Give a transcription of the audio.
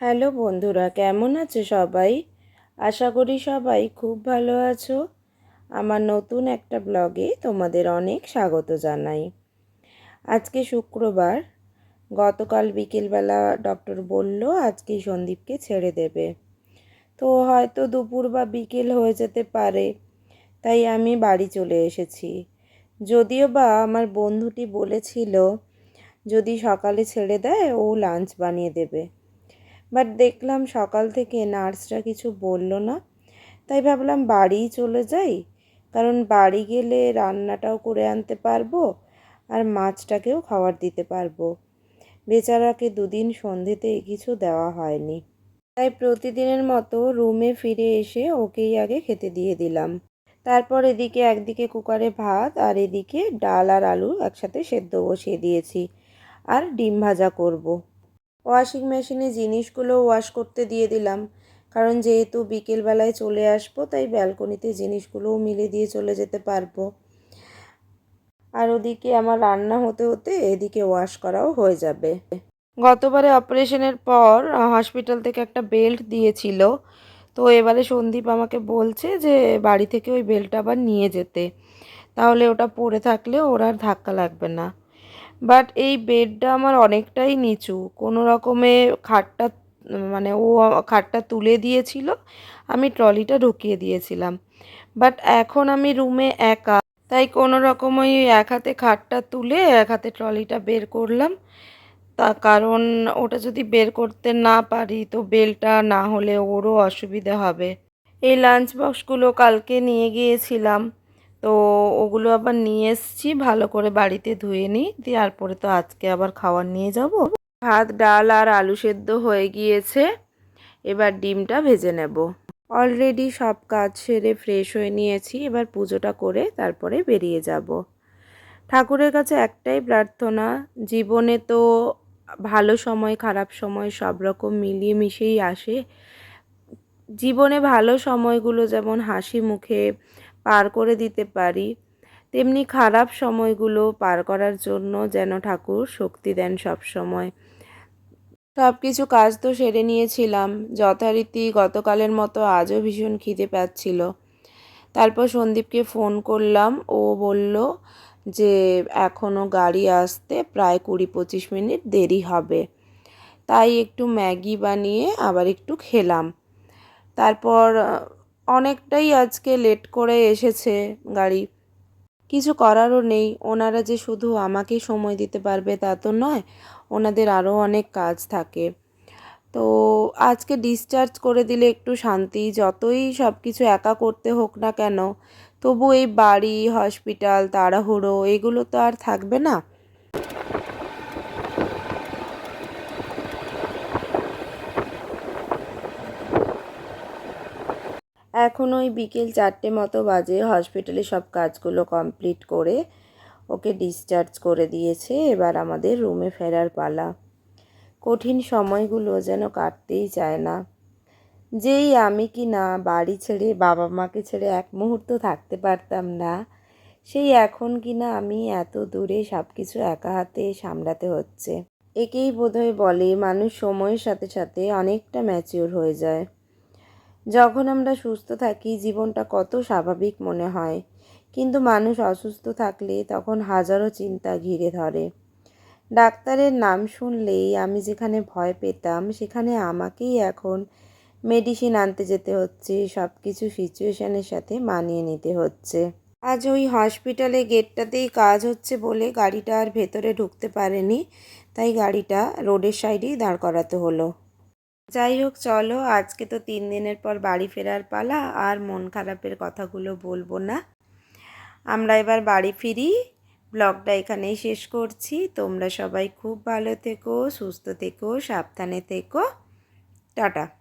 Hello বন্ধুরা, কেমন আছো সবাই? আশা করি সবাই খুব ভালো আছো। আমার নতুন একটা ব্লগে তোমাদের অনেক স্বাগত জানাই। আজকে শুক্রবার, গতকাল বিকেলবেলা ডক্টর বলল আজকে সন্দীপকে ছেড়ে দেবে। তো হয়তো দুপুর বা বিকেল হয়ে যেতে পারে, তাই আমি বাড়ি চলে এসেছি। যদিও বা আমার বন্ধুটি বলেছিল, যদি সকালে ছেড়ে দেয় ও লাঞ্চ বানিয়ে দেবে। বাট দেখলাম সকাল থেকে নার্সরা কিছু বলল না। তাই ভাবলাম বাড়িই চলে যাই। কারণ বাড়ি গেলে রান্নাটাও করে আনতে পারব আর মাছটাকেও খাবার দিতে পারব। বেচারাকে দুদিন সন্ধেতে কিছু দেওয়া হয়নি। তাই প্রতিদিনের মতো রুমে ফিরে এসে ওকেই আগে খেতে দিয়ে দিলাম। তারপর এদিকে একদিকে কুকারে ভাত আর এদিকে ডাল আর আলু একসাথে সেদ্ধ বসিয়ে দিয়েছি। আর ডিম ভাজা করব। ওয়াশিং মেশিনে জিনিসগুলো ওয়াশ করতে দিয়ে দিলাম। কারণ যেহেতু বিকেলবেলায় চলে আসব, তাই ব্যালকনিতে জিনিসগুলোও মিলে দিয়ে চলে যেতে পারব। আর ওদিকে আমার রান্না হতে হতে এদিকে ওয়াশ করাও হয়ে যাবে। গতবারে অপারেশনের পর হসপিটাল থেকে একটা বেল্ট দিয়েছিল। তো এবারে সন্দীপ আমাকে বলছে যে বাড়ি থেকে ওই বেল্টটা আবার নিয়ে যেতে। তাহলে ওটা পরে থাকলে ওর আর ধাক্কা লাগবে না। বাট এই বেডটা আমার অনেকটাই নিচু। কোনো রকমে খাটটা মানে ও খাটটা তুলে দিয়েছিল, আমি ট্রলিটা ঢুকিয়ে দিয়েছিলাম। বাট এখন আমি রুমে একা, তাই কোনো রকম ওই এক হাতে খাটটা তুলে এক হাতে ট্রলিটা বের করলাম। তা কারণ ওটা যদি বের করতে না পারি, তো বেলটা না হলে ওরও অসুবিধা হবে। এই লাঞ্চ বক্সগুলো কালকে নিয়ে গিয়েছিলাম। তো ওগুলো আবার নিয়ে এসছি, ভালো করে বাড়িতে ধুয়ে নিই, দিয়ে তারপরে তো আজকে আবার খাওয়ার নিয়ে যাব। ভাত, ডাল আর আলু সেদ্ধ হয়ে গিয়েছে, এবার ডিমটা ভেজে নেব। অলরেডি সব কাজ সেরে ফ্রেশ হয়ে নিয়েছি, এবার পুজোটা করে তারপরে বেরিয়ে যাব। ঠাকুরের কাছে একটাই প্রার্থনা, জীবনে তো ভালো সময়, খারাপ সময় সব রকম মিলিয়ে মিশেই আসে। জীবনে ভালো সময়গুলো যেমন হাসি মুখে পার করে দিতে পারি। তেমনি খারাপ সময়গুলো পার করার জন্য যেন ঠাকুর শক্তি দেন সব সময় সব কিছু কাজ তো সেরে নিয়েছিলাম। যথারীতি গতকালের মতো আজও ভীষণ খিদে পাচ্ছিল। তারপর সন্দীপকে ফোন করলাম। ও বলল যে এখনও গাড়ি আসতে প্রায় কুড়ি পঁচিশ মিনিট দেরি হবে। তাই একটু ম্যাগি বানিয়ে আবার একটু খেলাম। তারপর অনেকটাই আজকে লেট করে এসেছে গাড়ি। কিছু করারও নেই। ওনারা যে শুধু আমাকে সময় দিতে পারবে তা তো নয়, ওনাদের আরও অনেক কাজ থাকে। তো আজকে ডিসচার্জ করে দিলে একটু শান্তি, যতই সব কিছু একা করতে হোক না কেন, তবু এই বাড়ি হসপিটাল তাড়াহুড়ো, এগুলো তো আর থাকবে না। এখন ওই বিকেল চারটে মতো বাজে হসপিটালে সব কাজগুলো কমপ্লিট করে ওকে ডিসচার্জ করে দিয়েছে। এবার আমাদের রুমে ফেরার পালা। কঠিন সময়গুলো যেন কাটতেই চায় না। যেই আমি কি না বাড়ি ছেড়ে বাবা মাকে ছেড়ে এক মুহূর্ত থাকতে পারতাম না, সেই এখন কি না আমি এত দূরে সব কিছু একা হাতে সামলাতে হচ্ছে। একেই বোধহয় বলে মানুষ সময়ের সাথে সাথে অনেকটা ম্যাচিওর হয়ে যায়। যখন আমরা সুস্থ থাকি, জীবনটা কত স্বাভাবিক মনে হয়। কিন্তু মানুষ অসুস্থ থাকলে তখন হাজারো চিন্তা ঘিরে ধরে। ডাক্তারের নাম শুনলেই আমি যেখানে ভয় পেতাম, সেখানে আমাকেই এখন মেডিসিন আনতে যেতে হচ্ছে সব কিছু সিচুয়েশানের সাথে মানিয়ে নিতে হচ্ছে। আজ ওই হসপিটালে গেটটাতেই কাজ হচ্ছে বলে গাড়িটা আর ভেতরে ঢুকতে পারেনি, তাই গাড়িটা রোডের সাইডেই দাঁড় করাতে হলো। যাই হোক, চলো, আজকে তো তিন দিনের পর বাড়ি ফেরার পালা, আর মন খারাপের কথাগুলো বলব না। আমরা এবার বাড়ি ফিরি। ব্লগটা এখানেই শেষ করছি। তোমরা সবাই খুব ভালো থেকো, সুস্থ থেকো, সাবধানে থেকো। টাটা।